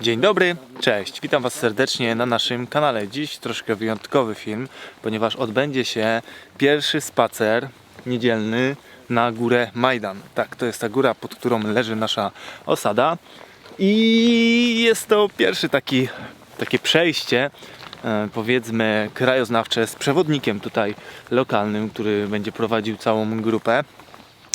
Dzień dobry, cześć, witam Was serdecznie na naszym kanale. Dziś troszkę wyjątkowy film, ponieważ odbędzie się pierwszy spacer niedzielny na górę Majdan. Tak, to jest ta góra, pod którą leży nasza osada. I jest to pierwszy taki, takie przejście, e, powiedzmy, krajoznawcze z przewodnikiem tutaj lokalnym, który będzie prowadził całą grupę.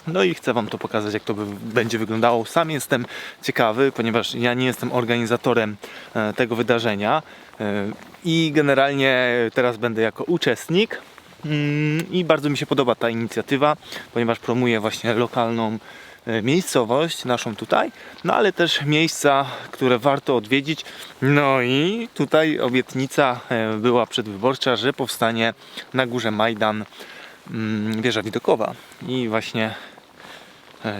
No i chcę Wam to pokazać, jak to będzie wyglądało. Sam jestem ciekawy, ponieważ ja nie jestem organizatorem e, tego wydarzenia e, i generalnie teraz będę jako uczestnik. Mm, I bardzo mi się podoba ta inicjatywa, ponieważ promuje właśnie lokalną e, miejscowość, naszą tutaj, no ale też miejsca, które warto odwiedzić. No i tutaj obietnica była przedwyborcza, że powstanie na górze Majdan mm, wieża widokowa. I właśnie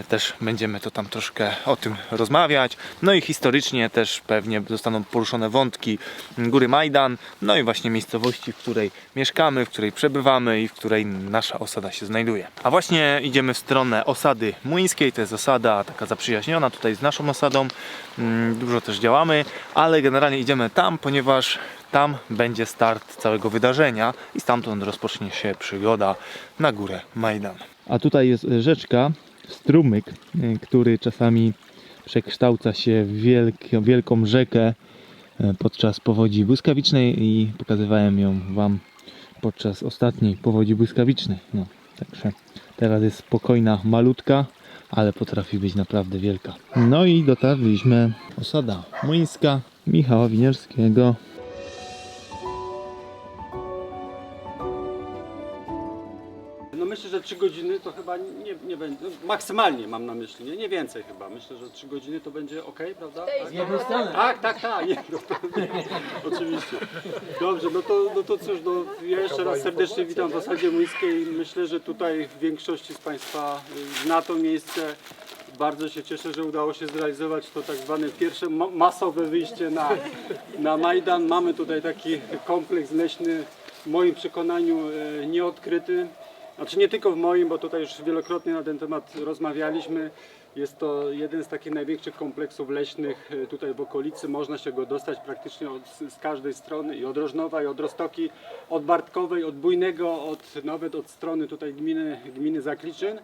Też będziemy to tam troszkę o tym rozmawiać. No i historycznie też pewnie zostaną poruszone wątki Góry Majdan, no i właśnie miejscowości, w której mieszkamy, w której przebywamy i w której nasza osada się znajduje. A właśnie idziemy w stronę osady Młyńskiej, to jest osada taka zaprzyjaźniona tutaj z naszą osadą. Mm, Dużo też działamy, ale generalnie idziemy tam, ponieważ tam będzie start całego wydarzenia i stamtąd rozpocznie się przygoda na górę Majdan. A tutaj jest rzeczka, strumyk, y, który czasami przekształca się w wielk- wielką rzekę y, podczas powodzi błyskawicznej i pokazywałem ją Wam podczas ostatniej powodzi błyskawicznej. No, także teraz jest spokojna, malutka, ale potrafi być naprawdę wielka. No i dotarliśmy osada młyńska Michała Winierskiego. 3 godziny to chyba nie, nie będzie, no maksymalnie mam na myśli, nie, nie więcej chyba. Myślę, że 3 godziny to będzie ok, prawda? Tak, tak, tak, tak, nie, no, oczywiście. Dobrze, no to, no to cóż, no, ja jeszcze raz serdecznie witam w osadzie Młyńskiej. Myślę, że tutaj większość z Państwa y, zna to miejsce. Bardzo się cieszę, że udało się zrealizować to tak zwane pierwsze ma- masowe wyjście na, na Majdan. Mamy tutaj taki kompleks leśny, w moim przekonaniu e, nieodkryty. Znaczy nie tylko w moim, bo tutaj już wielokrotnie na ten temat rozmawialiśmy. Jest to jeden z takich największych kompleksów leśnych e, tutaj w okolicy. Można się go dostać praktycznie od, z każdej strony i od Rożnowa, i od Rostoki, od Bartkowej, od Bujnego, od, nawet od strony tutaj gminy, gminy Zakliczyn.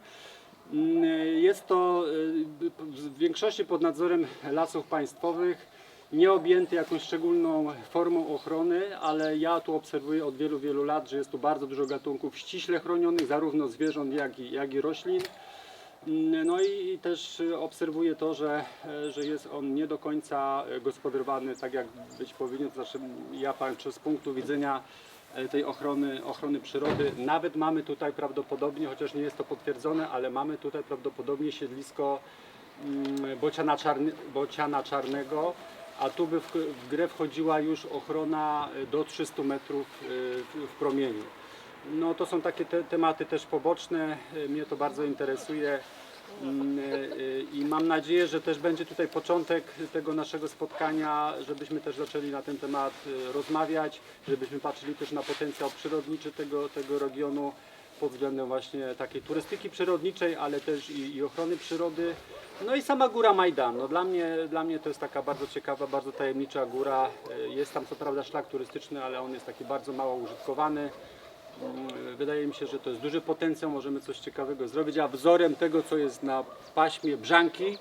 Mm, Jest to y, w większości pod nadzorem lasów państwowych, nie objęty jakąś szczególną formą ochrony, ale ja tu obserwuję od wielu, wielu lat, że jest tu bardzo dużo gatunków ściśle chronionych, zarówno zwierząt, jak i, jak i roślin. Mm, No i też obserwuję to, że, że jest on nie do końca gospodarowany tak jak być powinien. To znaczy ja patrzę z punktu widzenia e, tej ochrony, ochrony przyrody. Nawet mamy tutaj prawdopodobnie, chociaż nie jest to potwierdzone, ale mamy tutaj prawdopodobnie siedlisko mm, bociana, czarny, bociana czarnego, a tu by w, w grę wchodziła już ochrona e, do 300 metrów e, w, promieniu. No to są takie te, tematy też poboczne, e, mnie to bardzo interesuje. Mm, i mam nadzieję, że też będzie tutaj początek tego naszego spotkania, żebyśmy też zaczęli na ten temat rozmawiać, żebyśmy patrzyli też na potencjał przyrodniczy tego, tego regionu pod względem właśnie takiej turystyki przyrodniczej, ale też i, i ochrony przyrody. No i sama góra Majdan. No dla, mnie, dla mnie to jest taka bardzo ciekawa, bardzo tajemnicza góra. E, Jest tam co prawda szlak turystyczny, ale on jest taki bardzo mało użytkowany. Mm, Wydaje mi się, że to jest duży potencjał, możemy coś ciekawego zrobić, a wzorem tego, co jest na paśmie Brzanki,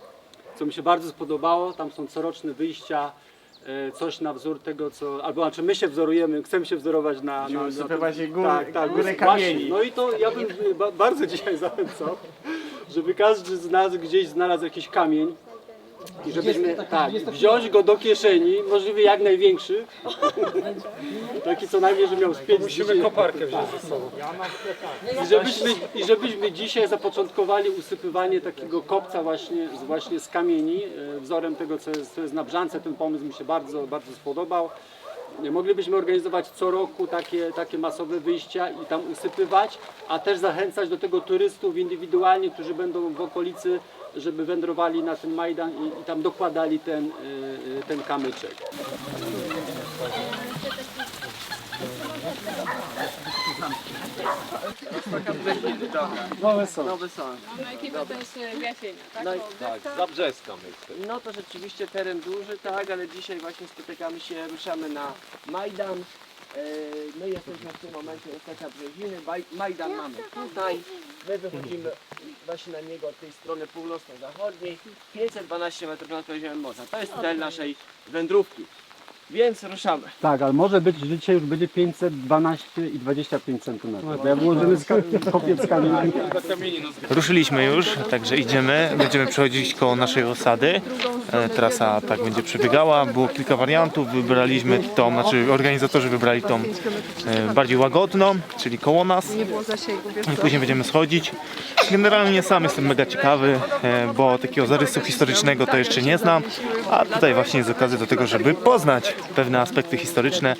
co mi się bardzo spodobało, tam są coroczne wyjścia, coś na wzór tego, co, albo znaczy my się wzorujemy, chcemy się wzorować na... na, na usypywać tym- gór- tak, tak, górę właśnie. kamieni. No i to ja bym ba- bardzo dzisiaj zachęcał, żeby każdy z nas gdzieś znalazł jakiś kamień, i żebyśmy tak, wziąć go do kieszeni, możliwie jak największy. Taki co najmniej, że miał z 5 Musimy koparkę wziąć ze sobą. I żebyśmy, I żebyśmy dzisiaj zapoczątkowali usypywanie takiego kopca właśnie, z- właśnie z kamieni, e, wzorem tego co jest, co jest na Brzance. Ten pomysł mi się bardzo, bardzo spodobał. Moglibyśmy organizować co roku takie, takie masowe wyjścia i tam usypywać, a też zachęcać do tego turystów indywidualnie, którzy będą w okolicy, żeby wędrowali na ten Majdan i, i tam dokładali ten, y, y, ten kamyczek. Nowe są. Nowy są. Na jakiego to jest e, Jasienia, tak? No i- Bo Tak, za Brzeska my jesteśmy. No to rzeczywiście teren duży, tak, ale dzisiaj właśnie spotykamy się, ruszamy na Majdan. E, My jesteśmy w tym momencie Esteca Brzeziny, Baj- Majdan mamy tutaj. My wychodzimy właśnie na niego od tej strony północno-zachodniej. 512 metrów nad poziomem morza. To jest cel naszej wędrówki. Więc ruszamy. Tak, ale może być, że dzisiaj już będzie 512 i 25 cm. Bo ja włożymy z ka- kopiec kamieni. Ruszyliśmy już, także idziemy. Będziemy przechodzić koło naszej osady. E, Trasa tak będzie przebiegała. Było kilka wariantów. Wybraliśmy tą, znaczy organizatorzy wybrali tą e, bardziej łagodną, czyli koło nas. Nie było zasięgu, wiesz I później będziemy schodzić. Generalnie sam jestem mega ciekawy, e, bo takiego zarysu historycznego to jeszcze nie znam, a tutaj właśnie jest okazja do tego, żeby poznać pewne aspekty historyczne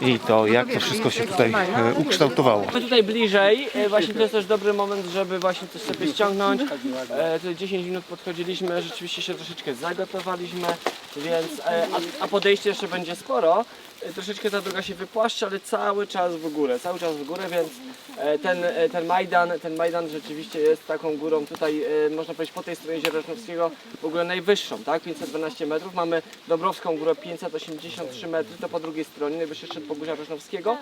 i to, jak to wszystko się tutaj e, ukształtowało. My tutaj bliżej, e, właśnie to jest też dobry moment, żeby właśnie coś sobie ściągnąć. E, tutaj 10 minut podchodziliśmy, rzeczywiście się troszeczkę zagotowaliśmy, więc, e, a, a podejście jeszcze będzie sporo. E, troszeczkę ta droga się wypłaszcza, ale cały czas w górę, cały czas w górę, więc e, ten, e, ten Majdan, ten Majdan rzeczywiście jest taką górą tutaj, można powiedzieć po tej stronie Jeziora Rożnowskiego w ogóle najwyższą, tak? 512 metrów. Mamy Dąbrowską górę 583 metry, to po drugiej stronie, najwyższy szczyt Pogórza Rożnowskiego.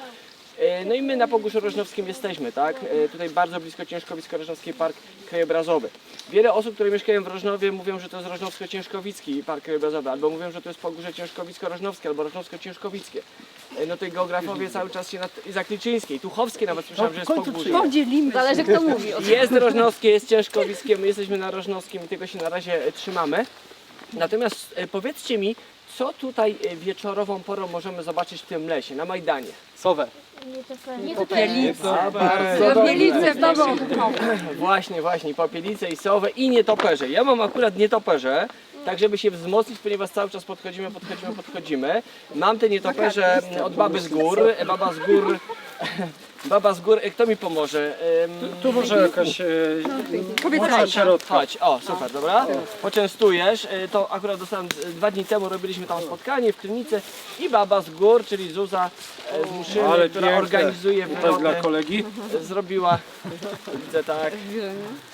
E, No i my na Pogórzu Rożnowskim jesteśmy, tak? E, Tutaj bardzo blisko Ciężkowicko-Rożnowski Park Krajobrazowy. Wiele osób, które mieszkają w Rożnowie mówią, że to jest Rożnowsko-Ciężkowicki Park Krajobrazowy, albo mówią, że to jest Pogórze Ciężkowicko-Rożnowskie, albo Rożnowsko-Ciężkowickie. E, No tej geografowie cały czas się nad... i Zakliczyńskiej, Tuchowskie nawet słyszałem, że jest Pogórze. Zależy kto mówi. o tym. Jest Rożnowskie, jest Ciężkowickie, my jesteśmy na Rożnowskim i tego się na razie trzymamy. Natomiast powiedzcie mi, co tutaj e, wieczorową porą możemy zobaczyć w tym lesie, na Majdanie? Sowę. Popielice w domu. Właśnie, właśnie, popielice i sowe i nietoperze. Ja mam akurat nietoperze, tak żeby się wzmocnić, ponieważ cały czas podchodzimy, podchodzimy, podchodzimy. Mam te nietoperze od baby z gór, e, baba z gór, baba z gór, e, kto mi pomoże? Em, Tu może jakaś e, młodsza środka. Chodź, o super, dobra. Poczęstujesz. Y, To akurat dostałem y, dwa dni temu, robiliśmy tam spotkanie w klinice i baba z gór, czyli Zuza e, z Muszyny, Ale która piękne. organizuje To dla wyloty, kolegi. zrobiła, widzę tak,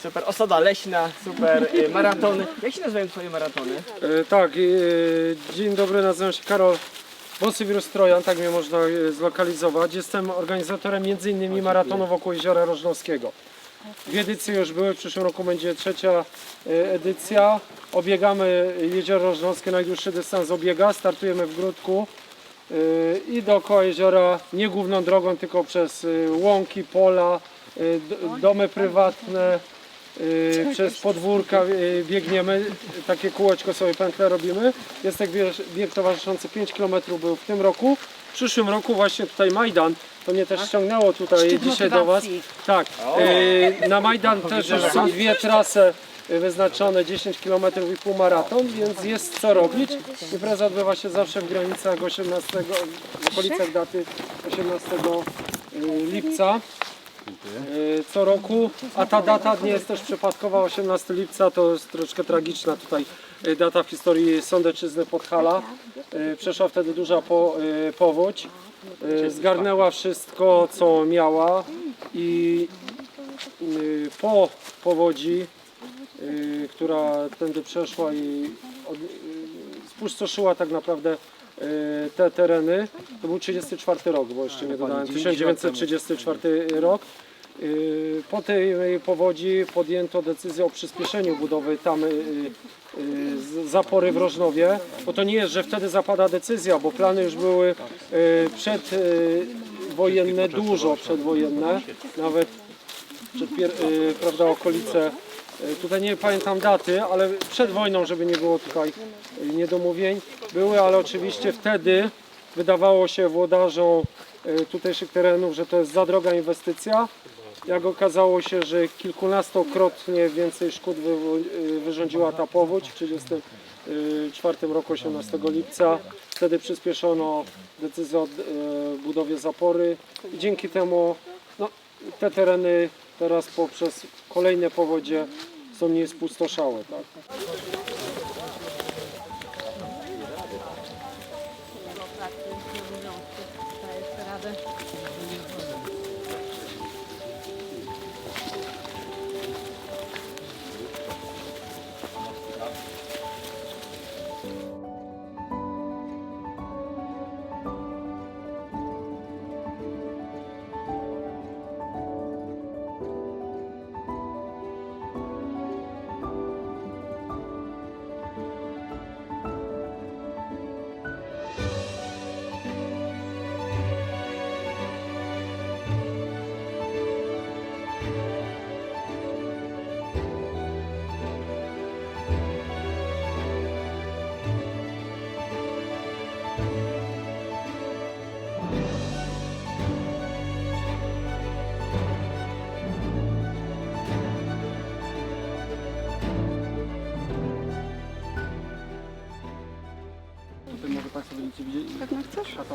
super, osada leśna, super, y, maratony. Jak się nazywają twoje maratony? E, Tak, e, dzień dobry, nazywam się Karol Bosywirus Trojan, tak mnie można e, zlokalizować. Jestem organizatorem m.in. maratonu wokół Jeziora Rożnowskiego. Dwie edycje już były, w przyszłym roku będzie trzecia e, edycja. Obiegamy Jezioro Rożnowskie, najdłuższy dystans obiega, startujemy w Grudku e, i dookoła jeziora nie główną drogą, tylko przez łąki, pola, domy prywatne, y, przez podwórka y, biegniemy, takie kółeczko sobie pętle robimy. Jest tak bieg, bieg towarzyszący 5 km był w tym roku. W przyszłym roku właśnie tutaj Majdan, to mnie też ściągnęło tutaj dzisiaj do Was. Tak, y, na Majdan też już są dwie trasy wyznaczone 10 km i półmaraton, więc jest co robić. Impreza odbywa się zawsze w granicach 18, w okolicach daty 18 y, lipca. Y, co roku, a ta data nie jest też przypadkowa, 18 lipca to jest troszkę tragiczna tutaj y, data w historii Sądeczyzny Podhala. Y, Przeszła wtedy duża po, powódź, zgarnęła wszystko co miała i po powodzi, która tędy przeszła i od, spustoszyła tak naprawdę y, te tereny. To był 34 rok, bo jeszcze nie dodałem, 1934 rok. Y, Po tej powodzi podjęto decyzję o przyspieszeniu budowy tamy y, y, z- zapory w Rożnowie, bo to nie jest, że wtedy zapada decyzja, bo plany już były y, przedwojenne, dużo przedwojenne, nawet pier- y, prawda, okolice, y, tutaj nie pamiętam daty, ale przed wojną, żeby nie było tutaj y, niedomówień, były, ale oczywiście wtedy wydawało się włodarzom y, tutejszych terenów, że to jest za droga inwestycja. Jak okazało się, że kilkunastokrotnie więcej szkód wy, wyrządziła ta powódź w 1934 roku 18 lipca. Wtedy przyspieszono decyzję o budowie zapory i dzięki temu no, te tereny teraz poprzez kolejne powodzie są mniej spustoszałe. Tak?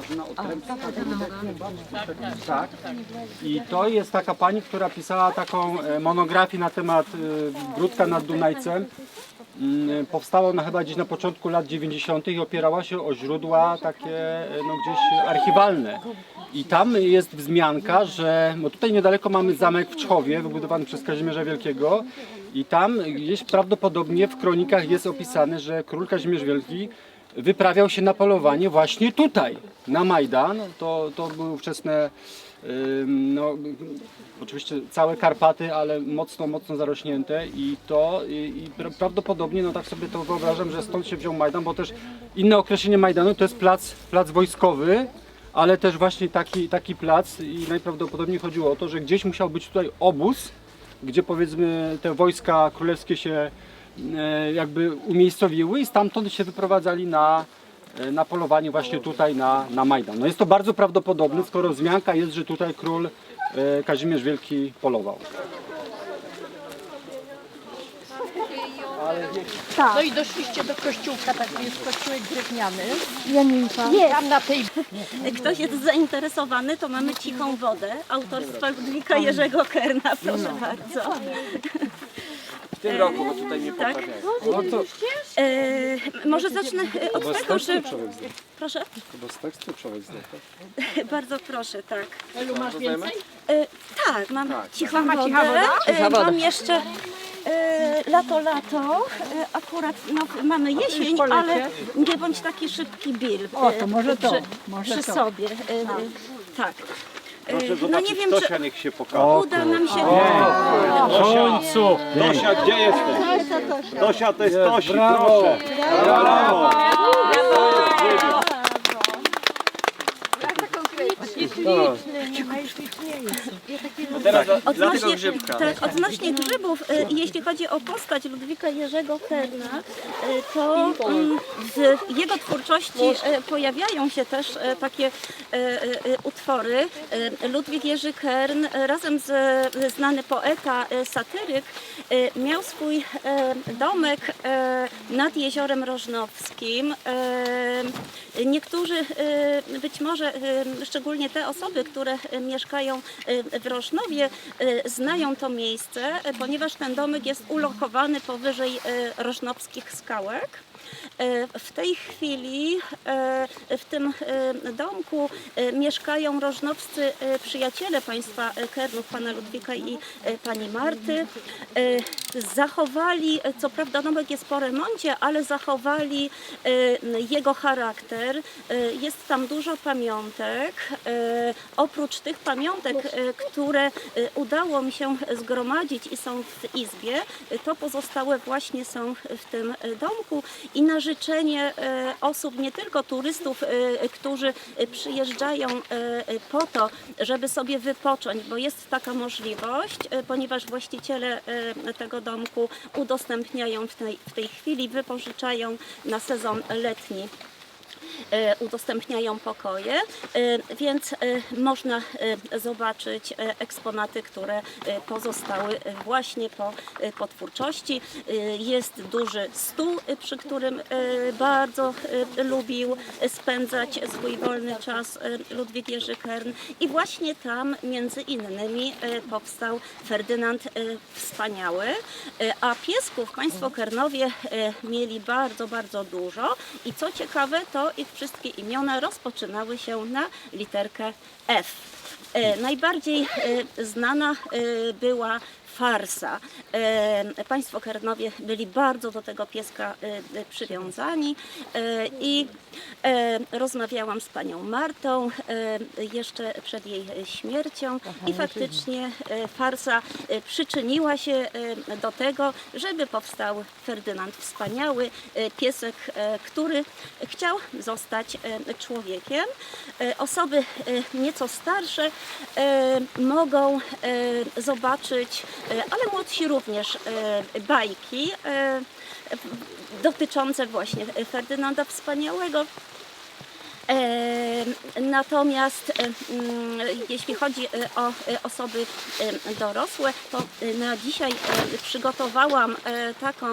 Katarzyna Otrębska. Tak. I to jest taka pani, która pisała taką e, monografię na temat e, Gródka nad Dunajcem. Mm, Powstała ona chyba gdzieś na początku lat 90. i opierała się o źródła takie e, no, gdzieś archiwalne. I tam jest wzmianka, że bo tutaj niedaleko mamy zamek w Czchowie, wybudowany przez Kazimierza Wielkiego i tam gdzieś prawdopodobnie w kronikach jest opisane, że król Kazimierz Wielki wyprawiał się na polowanie właśnie tutaj, na Majdan. To, to były ówczesne, no, oczywiście całe Karpaty, ale mocno, mocno zarośnięte i to i, i pra- prawdopodobnie, no tak sobie to wyobrażam, że stąd się wziął Majdan, bo też inne określenie Majdanu to jest plac, plac wojskowy, ale też właśnie taki, taki plac i najprawdopodobniej chodziło o to, że gdzieś musiał być tutaj obóz, gdzie powiedzmy te wojska królewskie się jakby umiejscowiły i stamtąd się wyprowadzali na, e, na polowanie właśnie tutaj na, na Majdan. No jest to bardzo prawdopodobne, skoro wzmianka jest, że tutaj król e, Kazimierz Wielki polował. No i doszliście do kościółka, tak jest kościółek drewniany. Janinka. Tam na tej Ktoś jest zainteresowany, to mamy Cichą Wodę autorstwa Ludwika Jerzego Kerna, proszę bardzo. W tym roku, bo tutaj mnie Tak. poprawiają. E, może zacznę e, od tego, że... Proszę? Bo z tekstu człowiek Bardzo proszę, tak. Elu masz więcej? E, tak, mam Cichą Wodę, e, mam jeszcze e, Lato, lato, e, akurat no, mamy jesień, ale nie bądź taki szybki bil. O, to może to. Przy, przy sobie. E, e, tak. E, no nie wiem, czy niech się pokaże. uda nam się... W końcu! Tosia, gdzie jesteś? Tosia, to jest Tosi, brawo. proszę. Brawo. Odnośnie, tak, odnośnie grzybów, e, jeśli chodzi o postać Ludwika Jerzego Kerna, e, to mm, w jego twórczości e, pojawiają się też e, takie e, e, utwory. E, Ludwik Jerzy Kern e, razem z e, znany poeta, e, satyryk, e, miał swój e, domek e, nad jeziorem Rożnowskim. E, Niektórzy e, być może, e, szczególnie te osoby, które e, mieszkają w Rożnowie, e, znają to miejsce, ponieważ ten domek jest ulokowany powyżej rożnowskich skałek. E, W tej chwili e, w tym e, domku mieszkają rożnowscy e, przyjaciele państwa Kernów, pana Ludwika i pani Marty. Zachowali, co prawda domek jest po remoncie, ale zachowali jego charakter. Jest tam dużo pamiątek. Oprócz tych pamiątek, które udało mi się zgromadzić i są w izbie, to pozostałe właśnie są w tym domku i na życzenie e, osób, nie tylko turystów, e, którzy przyjeżdżają e, po to, żeby sobie wypocząć, bo jest taka możliwość, ponieważ właściciele tego domku udostępniają w tej, w tej chwili, wypożyczają na sezon letni udostępniają pokoje, e, więc e, można e, zobaczyć e, eksponaty, które e, pozostały e, właśnie po, e, po twórczości. E, Jest duży stół, e, przy którym e, bardzo e, lubił spędzać swój wolny czas e, Ludwik Jerzy Kern. I właśnie tam między innymi e, powstał Ferdynand e, Wspaniały, E, a piesków państwo Kernowie e, mieli bardzo, bardzo dużo. I co ciekawe, to ich wszystkie imiona rozpoczynały się na literkę F. E, Najbardziej e, znana e, była farsa. E, Państwo Kernowie byli bardzo do tego pieska e, przywiązani e, i rozmawiałam z panią Martą jeszcze przed jej śmiercią i faktycznie farsa przyczyniła się do tego, żeby powstał Ferdynand Wspaniały, piesek, który chciał zostać człowiekiem. Osoby nieco starsze mogą zobaczyć, ale młodsi również, e, bajki e, dotyczące właśnie Ferdynanda Wspaniałego. Natomiast mm, jeśli chodzi e, o e, osoby dorosłe, to e, na dzisiaj przygotowałam taką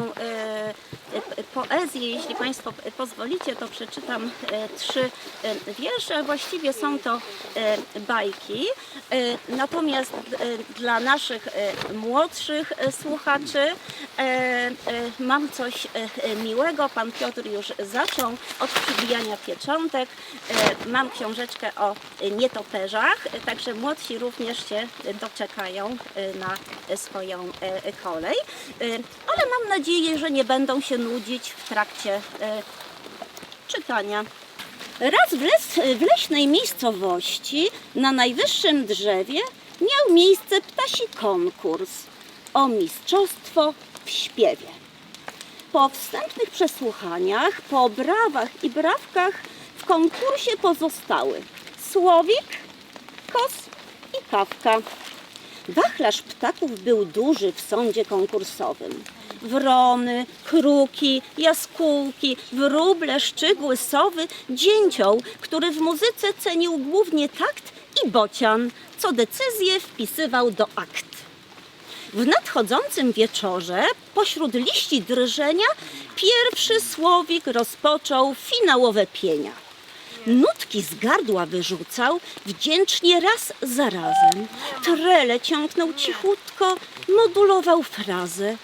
poezję. Jeśli Państwo pozwolicie, to przeczytam trzy wiersze, właściwie są to bajki. Natomiast dla naszych młodszych słuchaczy mam coś miłego. Pan Piotr już zaczął od przybijania pieczątek. E, Mam książeczkę o e, nietoperzach, e, także młodsi również się doczekają na swoją kolej. Ale mam nadzieję, że nie będą się nudzić w trakcie czytania. Raz w, les, w leśnej miejscowości na najwyższym drzewie miał miejsce ptasi konkurs o mistrzostwo w śpiewie. Po wstępnych przesłuchaniach, po brawach i brawkach w konkursie pozostały Słowik, Kos i Kawka. Wachlarz ptaków był duży w sądzie konkursowym. Wrony, kruki, jaskółki, wróble, szczygły, sowy, dzięcioł, który w muzyce cenił głównie takt i bocian, co decyzję wpisywał do akt. W nadchodzącym wieczorze, pośród liści drżenia, pierwszy słowik rozpoczął finałowe pienia. Nutki z gardła wyrzucał, wdzięcznie raz za razem. Trele ciągnął cichutko, modulował frazę.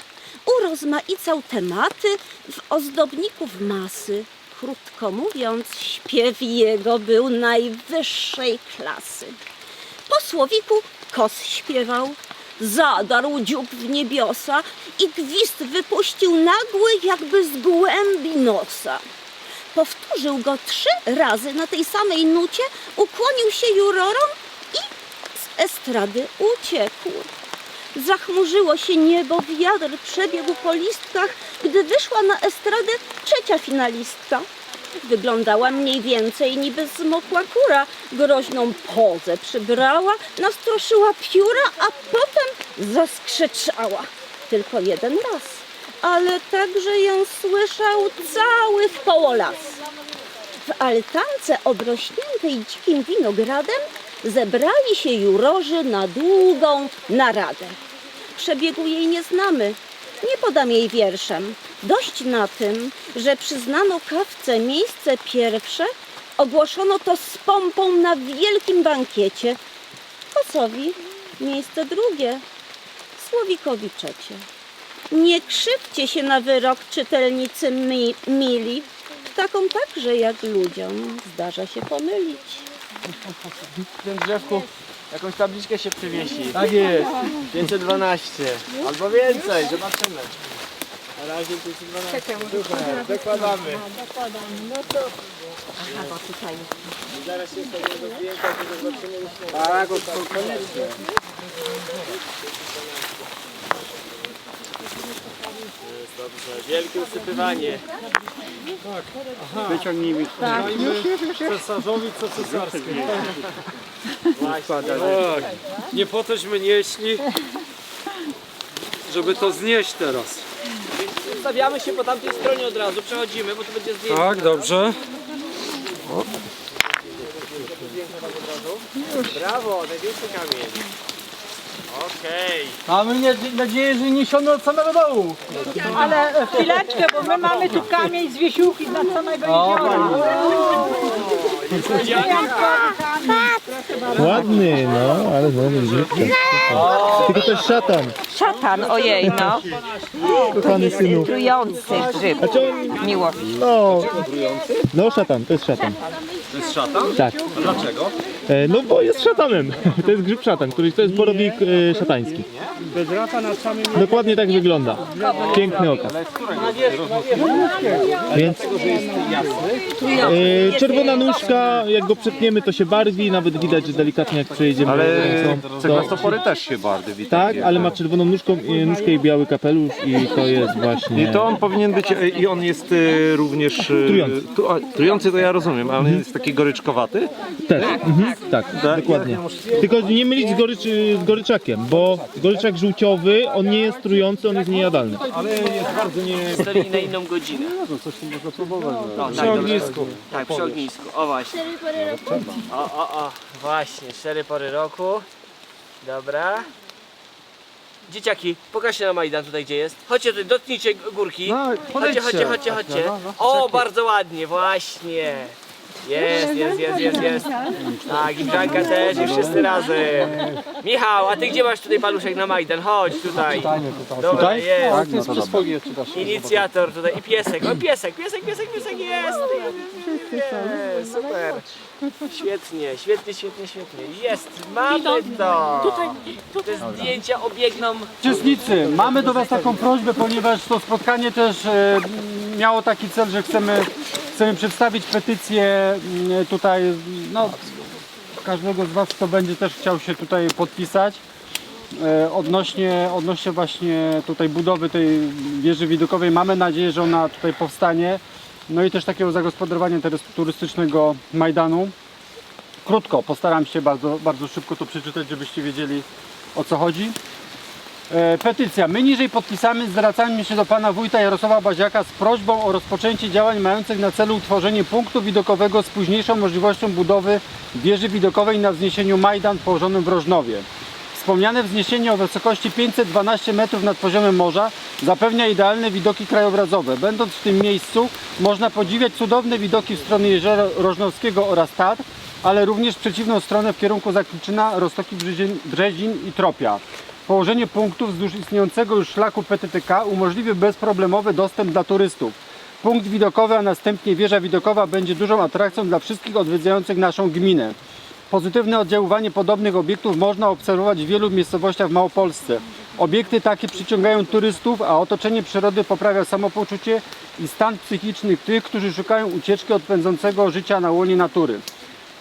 Urozmaicał tematy w ozdobników masy. Krótko mówiąc, śpiew jego był najwyższej klasy. Po słowiku kos śpiewał, zadarł dziób w niebiosa i gwizd wypuścił nagły, jakby z głębi nosa. Powtórzył go trzy razy na tej samej nucie, ukłonił się jurorom i z estrady uciekł. Zachmurzyło się niebo, wiatr przebiegł po listkach, gdy wyszła na estradę trzecia finalistka. Wyglądała mniej więcej niby zmokła kura, groźną pozę przybrała, nastroszyła pióra, a potem zaskrzeczała. Tylko jeden raz, ale także ją słyszał cały w koło las. W altance obrośniętej dzikim winogradem zebrali się jurorzy na długą naradę. Przebiegu jej nie znamy, nie podam jej wierszem. Dość na tym, że przyznano kawce miejsce pierwsze, ogłoszono to z pompą na wielkim bankiecie. Kosowi miejsce drugie, Słowikowi trzecie. Nie krzywdźcie się na wyrok czytelnicy mi, mili. Taką także jak ludziom zdarza się pomylić. W tym drzewku jakąś tabliczkę się przywiesi. Tak jest. 512. Albo więcej, zobaczymy. Na razie 512. Super, dokładamy. Zaraz się sobie do zdjęcia, to zobaczymy. Tak, koniecznie. Jest dobrze. Wielkie usypywanie. Wyciągnijmy. Cesarzowi co cesarskie. Właśnie. Tak. Nie po tośmy nieśli, żeby to znieść teraz. Stawiamy się po tamtej stronie od razu, przechodzimy, bo to będzie zdjęcie. Tak, dobrze. Brawo, największy kamień. Okej. Mamy nadzieję, że niesiony od samego dołu. Ale chwileczkę, bo my mamy tu kamień z wiesiłki nad samego jeziora. Ładny, no, ale znowu grzybka. Tylko to jest szatan, Szatan, ojej, no. kochany synu. Trujący grzyb. Znaczy on, Miłość. no, no szatan, to jest szatan. To jest szatan? Tak. A dlaczego? E, no bo jest szatanem. To jest grzyb szatan, który to jest borowik e, szatański. Dokładnie tak wygląda. Piękny okaz. Więc e, czerwona nóżka, jak go przetniemy to się barwi, nawet widać, że delikatnie jak przejedziemy Ale ręką. to- ceglastopory też się bardzo widać. Tak, ale ma czerwoną nóżką, nóżkę i biały kapelusz i to jest właśnie... I to on powinien być, e, i on jest e, również... e, Trujący. tu- a, Trujący to ja rozumiem, ale on jest taki goryczkowaty? Też. Mhm, tak, dokładnie. Tylko nie mylić z, goryczy, z goryczakiem, bo goryczak żółciowy, on nie jest trujący, on jest niejadalny. Ale jest bardzo nie... Stoi na inną godzinę. No coś tu można próbować. No, Przy tak, dobrze. ognisku. Tak, przy ognisku. O właśnie. O, o, o, właśnie, cztery pory roku. Dobra. Dzieciaki, pokażcie na Majdan tutaj gdzie jest. Chodźcie tutaj, dotknijcie górki. No, chodźcie, podejdźcie. chodźcie, chodźcie, chodźcie. No, no, O, bardzo ładnie, właśnie. Jest, jest, jest, jest, jest. Tak, i Brzanka też, i wszyscy razem. Michał, a ty gdzie masz tutaj paluszek na Majdan? Chodź tutaj. Dobra, jest. Tak, to jest przez folię, czytasz. Inicjator tutaj i piesek. O piesek, piesek, piesek, piesek jest! jest. Super. Świetnie, świetnie, świetnie, świetnie. Jest, mamy to. Te zdjęcia obiegną. Uczestnicy, mamy do Was taką prośbę, ponieważ to spotkanie też e, miało taki cel, że chcemy, chcemy przedstawić petycję m, tutaj, no każdego z Was, kto będzie też chciał się tutaj podpisać e, odnośnie, odnośnie właśnie tutaj budowy tej wieży widokowej. Mamy nadzieję, że ona tutaj powstanie. No i też takiego zagospodarowania turystycznego Majdanu. Krótko, postaram się bardzo, bardzo szybko to przeczytać, żebyście wiedzieli o co chodzi. E, petycja. My niżej podpisamy zwracamy się do pana wójta Jarosława Baziaka z prośbą o rozpoczęcie działań mających na celu utworzenie punktu widokowego z późniejszą możliwością budowy wieży widokowej na wzniesieniu Majdan położonym w Rożnowie. Wspomniane wzniesienie o wysokości 512 metrów nad poziomem morza zapewnia idealne widoki krajobrazowe. Będąc w tym miejscu można podziwiać cudowne widoki w stronę Jeziora Rożnowskiego oraz Tatr, ale również przeciwną stronę w kierunku Zakliczyna, Roztoki Brzezin, Brzezin i Tropia. Położenie punktów wzdłuż istniejącego już szlaku PTTK umożliwi bezproblemowy dostęp dla turystów. Punkt widokowy, a następnie wieża widokowa będzie dużą atrakcją dla wszystkich odwiedzających naszą gminę. Pozytywne oddziaływanie podobnych obiektów można obserwować w wielu miejscowościach w Małopolsce. Obiekty takie przyciągają turystów, a otoczenie przyrody poprawia samopoczucie i stan psychiczny tych, którzy szukają ucieczki od pędzącego życia na łonie natury.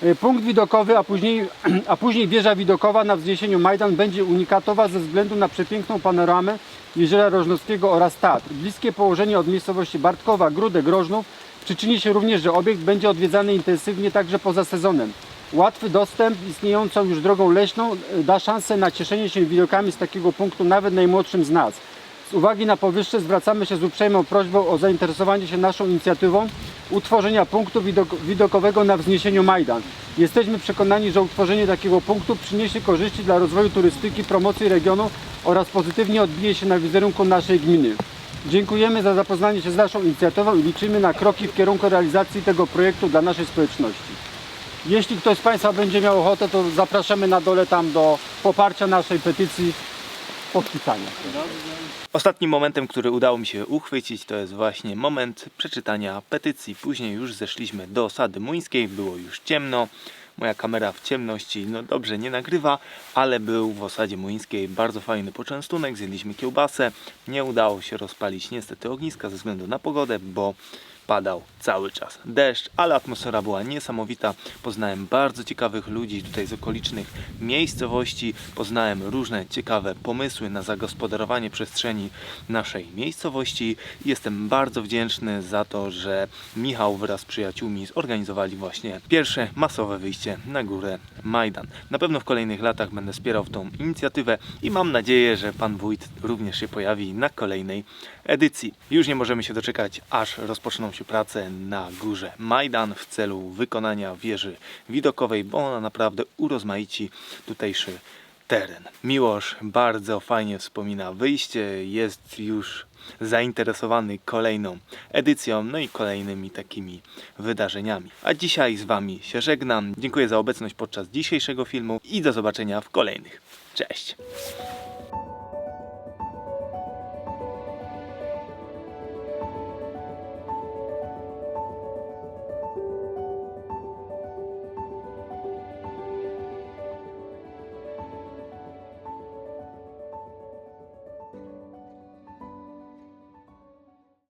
E, Punkt widokowy, a później, a później wieża widokowa na wzniesieniu Majdan będzie unikatowa ze względu na przepiękną panoramę Jeziora Rożnowskiego oraz Tatr. Bliskie położenie od miejscowości Bartkowa, Grudek, Rożnów przyczyni się również, że obiekt będzie odwiedzany intensywnie także poza sezonem. Łatwy dostęp istniejącą już drogą leśną e, da szansę na cieszenie się widokami z takiego punktu nawet najmłodszym z nas. Z uwagi na powyższe zwracamy się z uprzejmą prośbą o zainteresowanie się naszą inicjatywą utworzenia punktu widok widokowego na wzniesieniu Majdan. Jesteśmy przekonani, że utworzenie takiego punktu przyniesie korzyści dla rozwoju turystyki, promocji regionu oraz pozytywnie odbije się na wizerunku naszej gminy. Dziękujemy za zapoznanie się z naszą inicjatywą i liczymy na kroki w kierunku realizacji tego projektu dla naszej społeczności. Jeśli ktoś z Państwa będzie miał ochotę, to zapraszamy na dole tam do poparcia naszej petycji podpisania. Ostatnim momentem, który udało mi się uchwycić, to jest właśnie moment przeczytania petycji. Później już zeszliśmy do Sady Muńskiej, było już ciemno. Moja kamera w ciemności no dobrze nie nagrywa, ale był w osadzie muńskiej bardzo fajny poczęstunek, zjedliśmy kiełbasę. Nie udało się rozpalić niestety ogniska ze względu na pogodę, bo padał cały czas deszcz, ale atmosfera była niesamowita. Poznałem bardzo ciekawych ludzi tutaj z okolicznych miejscowości, poznałem różne ciekawe pomysły na zagospodarowanie przestrzeni naszej miejscowości. Jestem bardzo wdzięczny za to, że Michał wraz z przyjaciółmi zorganizowali właśnie pierwsze masowe wyjście na górę Majdan. Na pewno w kolejnych latach będę wspierał tą inicjatywę i mam nadzieję, że pan wójt również się pojawi na kolejnej edycji. Już nie możemy się doczekać, aż rozpoczną się prace na górze Majdan w celu wykonania wieży widokowej, bo ona naprawdę urozmaici tutejszy teren. Miłosz bardzo fajnie wspomina wyjście, jest już zainteresowany kolejną edycją, no i kolejnymi takimi wydarzeniami. A dzisiaj z Wami się żegnam. Dziękuję za obecność podczas dzisiejszego filmu i do zobaczenia w kolejnych. Cześć!